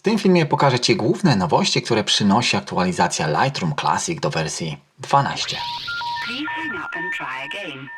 W tym filmie pokażę Ci główne nowości, które przynosi aktualizacja Lightroom Classic do wersji 12. Please hang up and try again.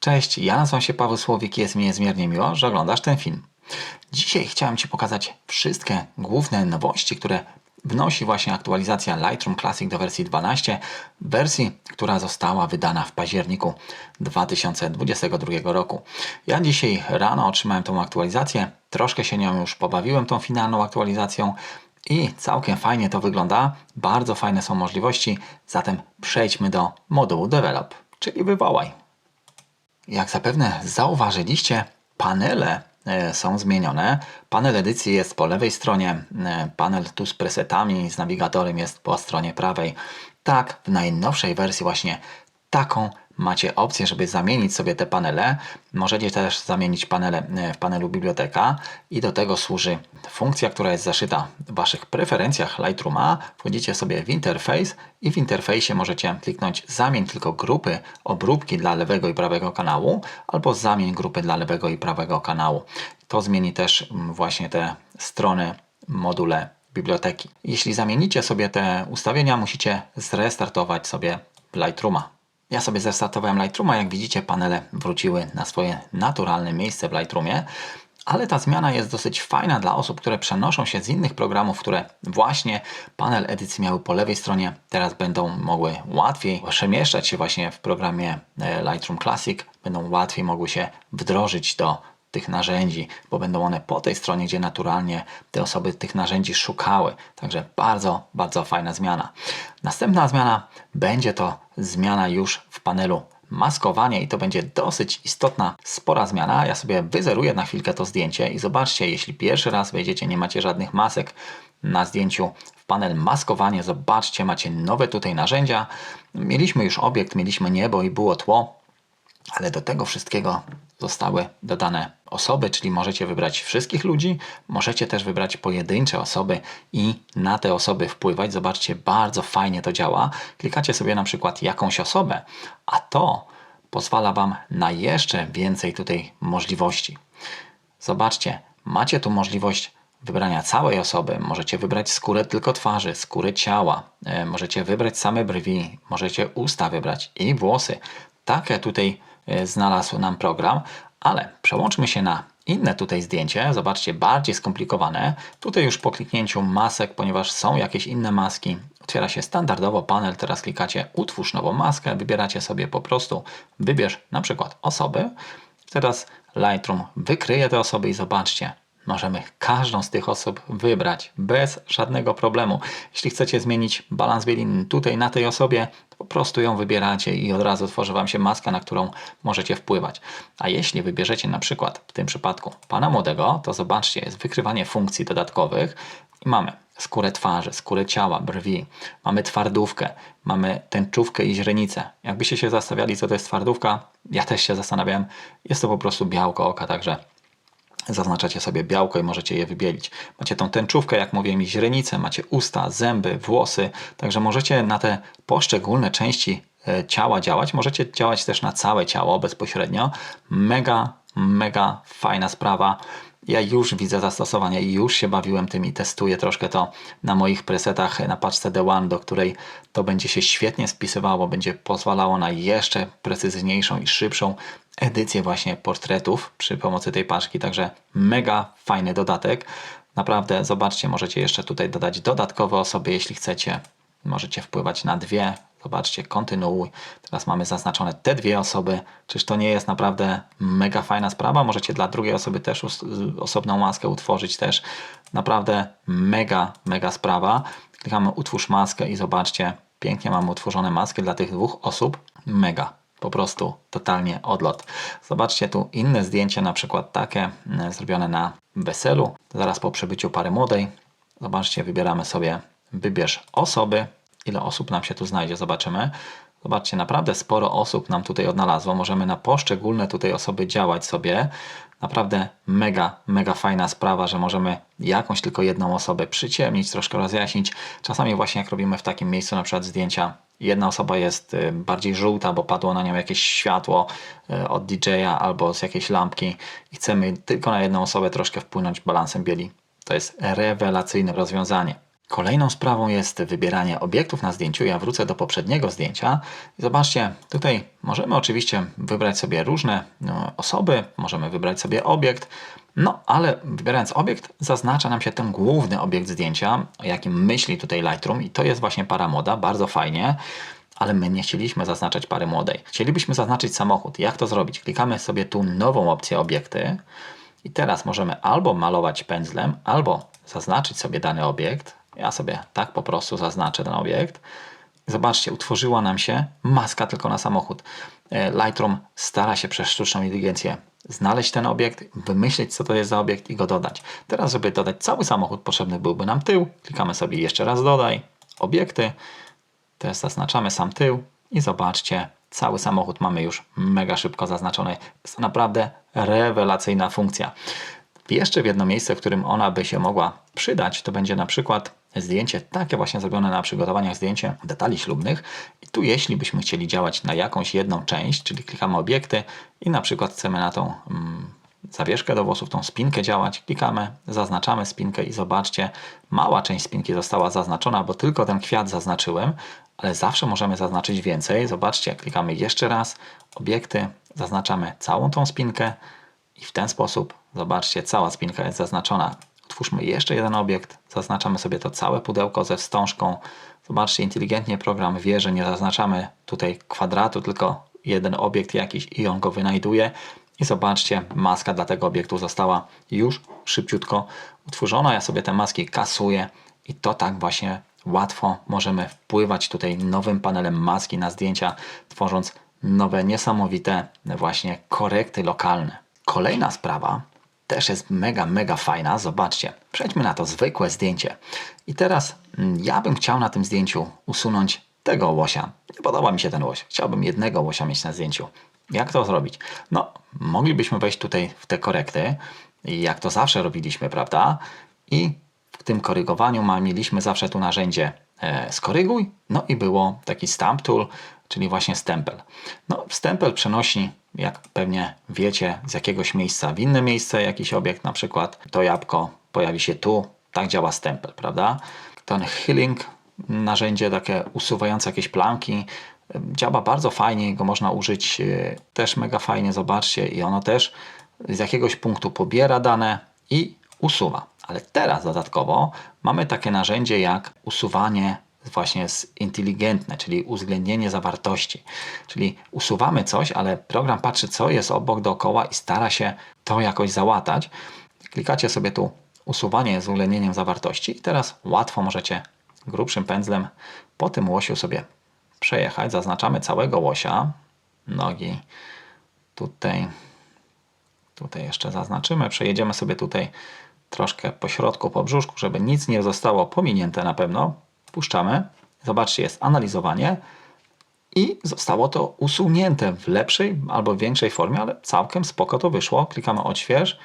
Cześć, ja nazywam się Paweł Słowik i jest mi niezmiernie miło, że oglądasz ten film. Dzisiaj chciałem Ci pokazać wszystkie główne nowości, które wnosi właśnie aktualizacja Lightroom Classic do wersji 12, wersji, która została wydana w październiku 2022 roku. Ja dzisiaj rano otrzymałem tą aktualizację, troszkę się nią już pobawiłem tą finalną aktualizacją i całkiem fajnie to wygląda, bardzo fajne są możliwości, zatem przejdźmy do modułu Develop, czyli wywołaj. Jak zapewne zauważyliście, panele są zmienione. Panel edycji jest po lewej stronie, e, panel tu z presetami, z nawigatorem jest po stronie prawej. Tak, w najnowszej wersji właśnie taką macie opcję, żeby zamienić sobie te panele. Możecie też zamienić panele e, w panelu biblioteka i do tego służy funkcja, która jest zaszyta w Waszych preferencjach Lightrooma. Wchodzicie sobie w interfejs i w interfejsie możecie kliknąć zamień tylko grupy obróbki dla lewego i prawego kanału albo zamień grupy dla lewego i prawego kanału. To zmieni też mm, właśnie te strony module biblioteki. Jeśli zamienicie sobie te ustawienia, musicie zrestartować sobie Lightrooma. Ja sobie zrestartowałem Lightrooma, jak widzicie panele wróciły na swoje naturalne miejsce w Lightroomie, ale ta zmiana jest dosyć fajna dla osób, które przenoszą się z innych programów, które właśnie panel edycji miały po lewej stronie, teraz będą mogły łatwiej przemieszczać się właśnie w programie e, Lightroom Classic, będą łatwiej mogły się wdrożyć do tych narzędzi, bo będą one po tej stronie, gdzie naturalnie te osoby tych narzędzi szukały. Także bardzo, bardzo fajna zmiana. Następna zmiana będzie to zmiana już w panelu maskowanie i to będzie dosyć istotna, spora zmiana. Ja sobie wyzeruję na chwilkę to zdjęcie i zobaczcie, jeśli pierwszy raz wejdziecie, nie macie żadnych masek na zdjęciu w panel maskowanie, zobaczcie, macie nowe tutaj narzędzia. Mieliśmy już obiekt, mieliśmy niebo i było tło, ale do tego wszystkiego zostały dodane osoby, czyli możecie wybrać wszystkich ludzi, możecie też wybrać pojedyncze osoby i na te osoby wpływać. Zobaczcie, bardzo fajnie to działa. Klikacie sobie na przykład jakąś osobę, a to pozwala Wam na jeszcze więcej tutaj możliwości. Zobaczcie, macie tu możliwość wybrania całej osoby. Możecie wybrać skórę tylko twarzy, skórę ciała. E, Możecie wybrać same brwi, możecie usta wybrać i włosy. Takie tutaj znalazł nam program, ale przełączmy się na inne tutaj zdjęcie. Zobaczcie, bardziej skomplikowane. Tutaj już po kliknięciu masek, ponieważ są jakieś inne maski, otwiera się standardowo panel. Teraz klikacie utwórz nową maskę, wybieracie sobie po prostu, wybierz na przykład osoby. Teraz Lightroom wykryje te osoby i zobaczcie, możemy każdą z tych osób wybrać bez żadnego problemu. Jeśli chcecie zmienić balans bielin tutaj na tej osobie, to po prostu ją wybieracie i od razu tworzy Wam się maska, na którą możecie wpływać. A jeśli wybierzecie na przykład w tym przypadku pana młodego, to zobaczcie, jest wykrywanie funkcji dodatkowych i mamy skórę twarzy, skórę ciała, brwi, mamy twardówkę, mamy tęczówkę i źrenicę. Jakbyście się zastanawiali, co to jest twardówka, ja też się zastanawiałem. Jest to po prostu białko oka, także Zaznaczacie sobie białko i możecie je wybielić. Macie tą tęczówkę, jak mówiłem, i źrenicę, macie usta, zęby, włosy, także możecie na te poszczególne części e, ciała działać. Możecie działać też na całe ciało bezpośrednio. Mega, mega fajna sprawa. Ja już widzę zastosowanie i już się bawiłem tym i testuję troszkę to na moich presetach na paczce D1, do której to będzie się świetnie spisywało, będzie pozwalało na jeszcze precyzyjniejszą i szybszą edycję właśnie portretów przy pomocy tej paczki, także mega fajny dodatek. Naprawdę, zobaczcie, możecie jeszcze tutaj dodać dodatkowe osoby, jeśli chcecie. Możecie wpływać na dwie. Zobaczcie, kontynuuj. Teraz mamy zaznaczone te dwie osoby. Czyż to nie jest naprawdę mega fajna sprawa? Możecie dla drugiej osoby też osobną maskę utworzyć też. Naprawdę mega, mega sprawa. Klikamy utwórz maskę i zobaczcie, pięknie mamy utworzone maski dla tych dwóch osób. Mega. Po prostu totalnie odlot. Zobaczcie tu inne zdjęcie, na przykład takie mm, zrobione na weselu, zaraz po przybyciu pary młodej. Zobaczcie, wybieramy sobie wybierz osoby. Ile osób nam się tu znajdzie, zobaczymy. Zobaczcie, naprawdę sporo osób nam tutaj odnalazło. Możemy na poszczególne tutaj osoby działać sobie. Naprawdę mega, mega fajna sprawa, że możemy jakąś tylko jedną osobę przyciemnić, troszkę rozjaśnić. Czasami właśnie jak robimy w takim miejscu na przykład zdjęcia, jedna osoba jest y, bardziej żółta, bo padło na nią jakieś światło y, od DJ-a albo z jakiejś lampki i chcemy tylko na jedną osobę troszkę wpłynąć balansem bieli To jest rewelacyjne rozwiązanie. Kolejną sprawą jest wybieranie obiektów na zdjęciu. Ja wrócę do poprzedniego zdjęcia. Zobaczcie, tutaj możemy oczywiście wybrać sobie różne no, osoby, możemy wybrać sobie obiekt, no ale wybierając obiekt, zaznacza nam się ten główny obiekt zdjęcia, o jakim myśli tutaj Lightroom i to jest właśnie para młoda, bardzo fajnie. Ale my nie chcieliśmy zaznaczać pary młodej. Chcielibyśmy zaznaczyć samochód. Jak to zrobić? Klikamy sobie tu nową opcję obiekty. I teraz możemy albo malować pędzlem, albo zaznaczyć sobie dany obiekt. Ja sobie tak po prostu zaznaczę ten obiekt. Zobaczcie, utworzyła nam się maska tylko na samochód. E, Lightroom stara się przez sztuczną inteligencję znaleźć ten obiekt, wymyślić co to jest za obiekt i go dodać. Teraz, żeby dodać cały samochód, potrzebny byłby nam tył. Klikamy sobie jeszcze raz dodaj, obiekty. Teraz zaznaczamy sam tył i zobaczcie, cały samochód mamy już mega szybko zaznaczony. Jest to naprawdę rewelacyjna funkcja. Jeszcze w jedno miejsce, w którym ona by się mogła przydać, to będzie na przykład zdjęcie takie właśnie zrobione na przygotowaniach zdjęcie detali ślubnych. I tu jeśli byśmy chcieli działać na jakąś jedną część, czyli klikamy obiekty i na przykład chcemy na tą mm, zawieszkę do włosów, tą spinkę działać, klikamy, zaznaczamy spinkę i zobaczcie, mała część spinki została zaznaczona, bo tylko ten kwiat zaznaczyłem, ale zawsze możemy zaznaczyć więcej. Zobaczcie, klikamy jeszcze raz, obiekty, zaznaczamy całą tą spinkę i w ten sposób, zobaczcie, cała spinka jest zaznaczona. Otwórzmy jeszcze jeden obiekt, zaznaczamy sobie to całe pudełko ze wstążką. Zobaczcie, inteligentnie program wie, że nie zaznaczamy tutaj kwadratu, tylko jeden obiekt jakiś i on go wynajduje. I zobaczcie, maska dla tego obiektu została już szybciutko utworzona. Ja sobie te maski kasuję i to tak właśnie łatwo możemy wpływać tutaj nowym panelem maski na zdjęcia, tworząc nowe, niesamowite właśnie korekty lokalne. Kolejna sprawa też jest mega, mega fajna. Zobaczcie, przejdźmy na to zwykłe zdjęcie. I teraz mm, ja bym chciał na tym zdjęciu usunąć tego łosia. Nie podoba mi się ten łoś. Chciałbym jednego łosia mieć na zdjęciu. Jak to zrobić? No, moglibyśmy wejść tutaj w te korekty, jak to zawsze robiliśmy, prawda? I w tym korygowaniu mieliśmy zawsze tu narzędzie e, skoryguj, no i było taki stamp tool, czyli właśnie stempel. No, stempel przenosi, jak pewnie wiecie, z jakiegoś miejsca w inne miejsce jakiś obiekt, na przykład to jabłko pojawi się tu, tak działa stempel, prawda? Ten healing, narzędzie takie usuwające jakieś plamki, działa bardzo fajnie, go można użyć e, też mega fajnie, zobaczcie, i ono też z jakiegoś punktu pobiera dane i usuwa. Ale teraz dodatkowo mamy takie narzędzie jak usuwanie właśnie z inteligentne, czyli uwzględnienie zawartości. Czyli usuwamy coś, ale program patrzy, co jest obok dookoła i stara się to jakoś załatać. Klikacie sobie tu usuwanie z uwzględnieniem zawartości i teraz łatwo możecie grubszym pędzlem po tym łosiu sobie przejechać. Zaznaczamy całego łosia, nogi tutaj, tutaj jeszcze zaznaczymy. Przejedziemy sobie tutaj troszkę po środku, po brzuszku, żeby nic nie zostało pominięte na pewno. Puszczamy. Zobaczcie, jest analizowanie i zostało to usunięte w lepszej albo większej formie, ale całkiem spoko to wyszło. Klikamy odśwież.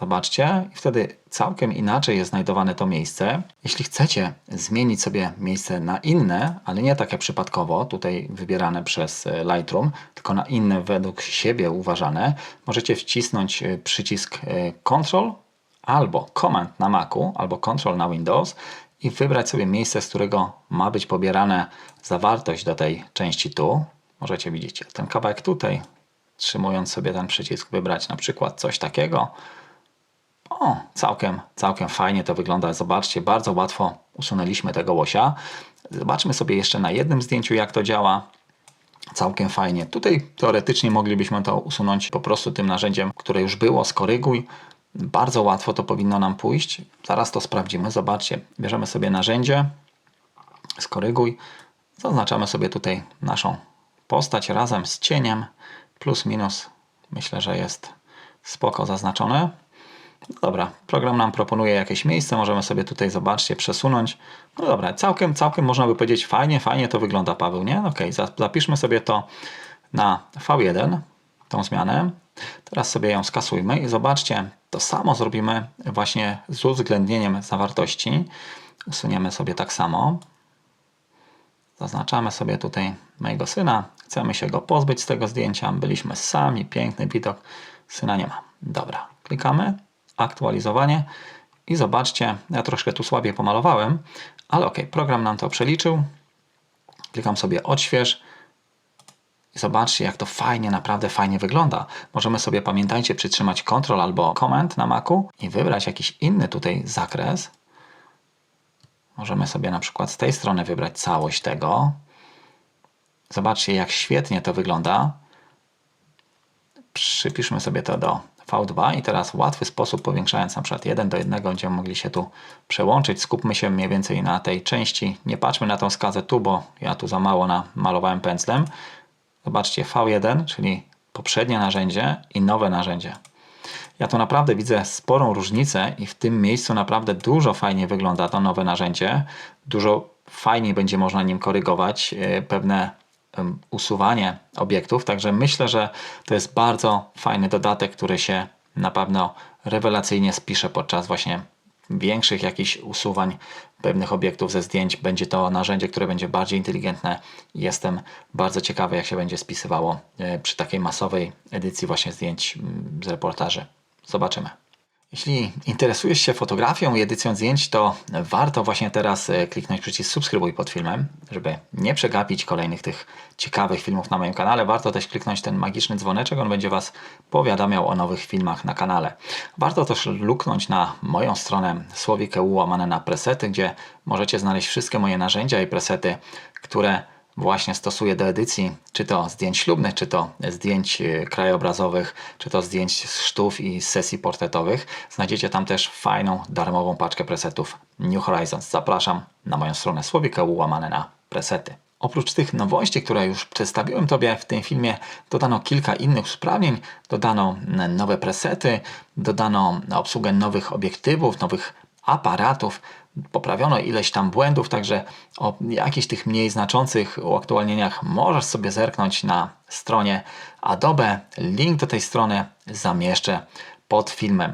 Zobaczcie, i wtedy całkiem inaczej jest znajdowane to miejsce. Jeśli chcecie zmienić sobie miejsce na inne, ale nie takie przypadkowo, tutaj wybierane przez e, Lightroom, tylko na inne według siebie uważane, możecie wcisnąć e, przycisk e, Ctrl albo Command na Macu, albo Ctrl na Windows i wybrać sobie miejsce, z którego ma być pobierane zawartość do tej części tu. Możecie widzieć ten kawałek tutaj, trzymując sobie ten przycisk, wybrać na przykład coś takiego. O, całkiem, całkiem fajnie to wygląda. Zobaczcie, bardzo łatwo usunęliśmy tego łosia. Zobaczmy sobie jeszcze na jednym zdjęciu, jak to działa. Całkiem fajnie. Tutaj teoretycznie moglibyśmy to usunąć po prostu tym narzędziem, które już było, skoryguj. Bardzo łatwo to powinno nam pójść. Zaraz to sprawdzimy. Zobaczcie, bierzemy sobie narzędzie, skoryguj. Zaznaczamy sobie tutaj naszą postać razem z cieniem. Plus, minus. Myślę, że jest spoko zaznaczone. Dobra, program nam proponuje jakieś miejsce, możemy sobie tutaj, zobaczcie, przesunąć. No dobra, całkiem, całkiem można by powiedzieć, fajnie, fajnie to wygląda, Paweł, nie? Ok, zapiszmy sobie to na V1, tą zmianę. Teraz sobie ją skasujmy i zobaczcie, to samo zrobimy właśnie z uwzględnieniem zawartości. Usuniemy sobie tak samo. Zaznaczamy sobie tutaj mojego syna. Chcemy się go pozbyć z tego zdjęcia. Byliśmy sami, piękny widok. Syna nie ma. Dobra, klikamy aktualizowanie i zobaczcie, ja troszkę tu słabiej pomalowałem, ale ok, program nam to przeliczył. Klikam sobie odśwież zobaczcie, jak to fajnie, naprawdę fajnie wygląda. Możemy sobie, pamiętajcie, przytrzymać Ctrl albo Command na Macu i wybrać jakiś inny tutaj zakres. Możemy sobie na przykład z tej strony wybrać całość tego. Zobaczcie, jak świetnie to wygląda. Przypiszmy sobie to do V2 i teraz łatwy sposób, powiększając na przykład 1 do 1, będziemy mogli się tu przełączyć. Skupmy się mniej więcej na tej części. Nie patrzmy na tą skazę tu, bo ja tu za mało namalowałem pędzlem. Zobaczcie V1, czyli poprzednie narzędzie i nowe narzędzie. Ja tu naprawdę widzę sporą różnicę i w tym miejscu naprawdę dużo fajnie wygląda to nowe narzędzie. Dużo fajniej będzie można nim korygować e, pewne usuwanie obiektów. Także myślę, że to jest bardzo fajny dodatek, który się na pewno rewelacyjnie spisze podczas właśnie większych jakichś usuwań pewnych obiektów ze zdjęć. Będzie to narzędzie, które będzie bardziej inteligentne. Jestem bardzo ciekawy, jak się będzie spisywało e, przy takiej masowej edycji właśnie zdjęć mm, z reportaży. Zobaczymy. Jeśli interesujesz się fotografią i edycją zdjęć, to warto właśnie teraz e, kliknąć przycisk subskrybuj pod filmem, żeby nie przegapić kolejnych tych ciekawych filmów na moim kanale. Warto też kliknąć ten magiczny dzwoneczek, on będzie Was powiadamiał o nowych filmach na kanale. Warto też luknąć na moją stronę słowik.eu łamane na presety, gdzie możecie znaleźć wszystkie moje narzędzia i presety, które właśnie stosuję do edycji, czy to zdjęć ślubnych, czy to zdjęć e, krajobrazowych, czy to zdjęć z sztów i sesji portretowych. Znajdziecie tam też fajną, darmową paczkę presetów New Horizons. Zapraszam na moją stronę słowika.eu łamane na presety. Oprócz tych nowości, które już przedstawiłem Tobie w tym filmie, dodano kilka innych usprawnień. Dodano nowe presety, dodano obsługę nowych obiektywów, nowych aparatów, poprawiono ileś tam błędów, także o jakichś tych mniej znaczących uaktualnieniach możesz sobie zerknąć na stronie Adobe. Link do tej strony zamieszczę pod filmem.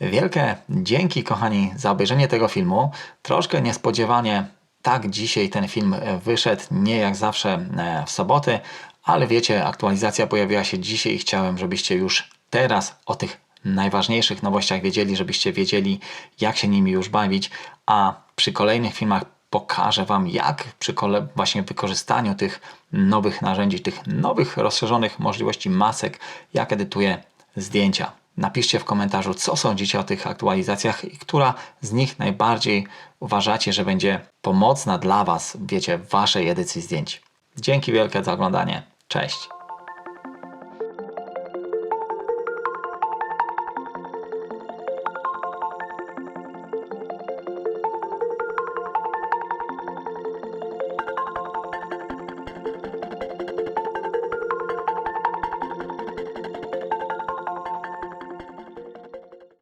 Wielkie dzięki, kochani, za obejrzenie tego filmu. Troszkę niespodziewanie tak dzisiaj ten film wyszedł, nie jak zawsze e, w soboty, ale wiecie, aktualizacja pojawiła się dzisiaj i chciałem, żebyście już teraz o tych najważniejszych nowościach wiedzieli, żebyście wiedzieli, jak się nimi już bawić, a przy kolejnych filmach pokażę Wam, jak przy kole- właśnie wykorzystaniu tych nowych narzędzi, tych nowych, rozszerzonych możliwości masek, jak edytuję zdjęcia. Napiszcie w komentarzu, co sądzicie o tych aktualizacjach i która z nich najbardziej uważacie, że będzie pomocna dla Was, wiecie, w Waszej edycji zdjęć. Dzięki wielkie za oglądanie. Cześć!